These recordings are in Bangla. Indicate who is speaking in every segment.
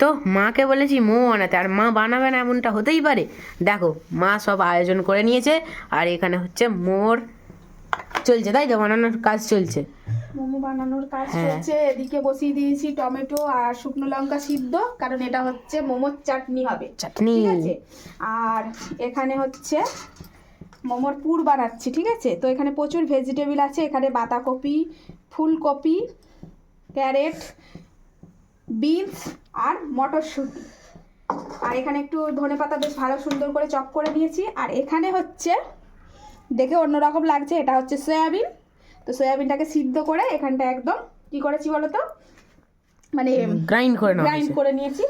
Speaker 1: তো মাকে বলেছি মোমো বানাতে আর মা বানাবে না এমনটা হতেই পারে। দেখো মা সব আয়োজন করে নিয়েছে আর এখানে হচ্ছে মোর চলছে তাই তো? বানানোর কাজ চলছে।
Speaker 2: মোমো বানানোর কাজ
Speaker 1: হ্যাঁ।
Speaker 2: চলছে। এদিকে বসিয়ে দিয়েছি টমেটো আর শুকনো লঙ্কা সিদ্ধ কারণ এটা হচ্ছে মোমোর চাটনি হবে।
Speaker 1: চাটনি।
Speaker 2: আছে? আর এখানে হচ্ছে মোমোর পুর বানাচ্ছি ঠিক আছে? তো এখানে প্রচুর ভেজিটেবল আছে। এখানে বাঁধাকপি ফুলকপি ক্যারেট বিনস আর মটরশুঁটি। আর এখানে একটু ধনেপাতা বেশ ভালো সুন্দর করে চপ করে নিয়েছি। আর এখানে হচ্ছে দেখে অন্যরকম লাগছে এটা হচ্ছে সয়াবিন। তো সয়াবিনটাকে সিদ্ধ করে এখানটা একদম কি করেছি বলো তো মানে
Speaker 1: গ্রাইন্ড করে
Speaker 2: গ্রাইন্ড করে নিয়েছি।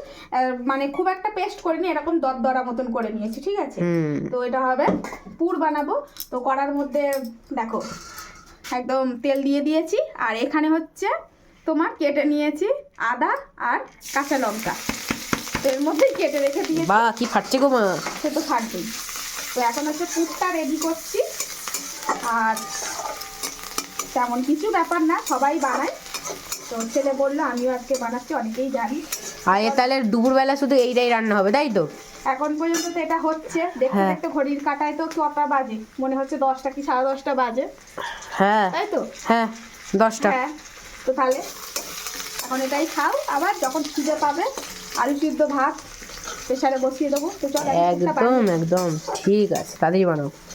Speaker 2: মানে খুব একটা পেস্ট করিনি এরকম দরদরা মতন করে নিয়েছি ঠিক আছে? তো এটা হবে পুর বানাবো। তো কড়ার মধ্যে দেখো একদম তেল দিয়ে দিয়েছি। আর এখানে হচ্ছে তোমার কেটে নিয়েছি আদা আর কাঁচা লঙ্কা। তো এর মধ্যে কেটে রেখে দিয়েছি।
Speaker 1: বা কি ফাটছে গো মা।
Speaker 2: সে তো থাকবেই তো এখন হচ্ছে পুরটা রেডি করছি। আর তেমন কিছু ব্যাপার না সবাই বানায়। তো ছেলে বলল আমিও আজকে বানাচ্ছি অনেকেই জানি।
Speaker 1: আর এ তাহলে দুপুরবেলা শুধু এইটাই রান্না হবে তাই তো?
Speaker 2: এখন পর্যন্ত তো এটা হচ্ছে। দেখতে
Speaker 1: হ্যাঁ।
Speaker 2: দেখতে ঘড়ির কাটায় তো কটা বাজে? মনে হচ্ছে দশটা কি সাড়ে দশটা বাজে?
Speaker 1: হ্যাঁ।
Speaker 2: তাই তো?
Speaker 1: হ্যাঁ দশটা।
Speaker 2: হ্যাঁ। তো তাহলে এখন এটাই খাও। আবার যখন খিদে পাবে আলু সিদ্ধ ভাত প্রেশারে বসিয়ে দেবো। তো চল
Speaker 1: একদম একদম। ঠিক আছে তাড়াতাড়ি বানাও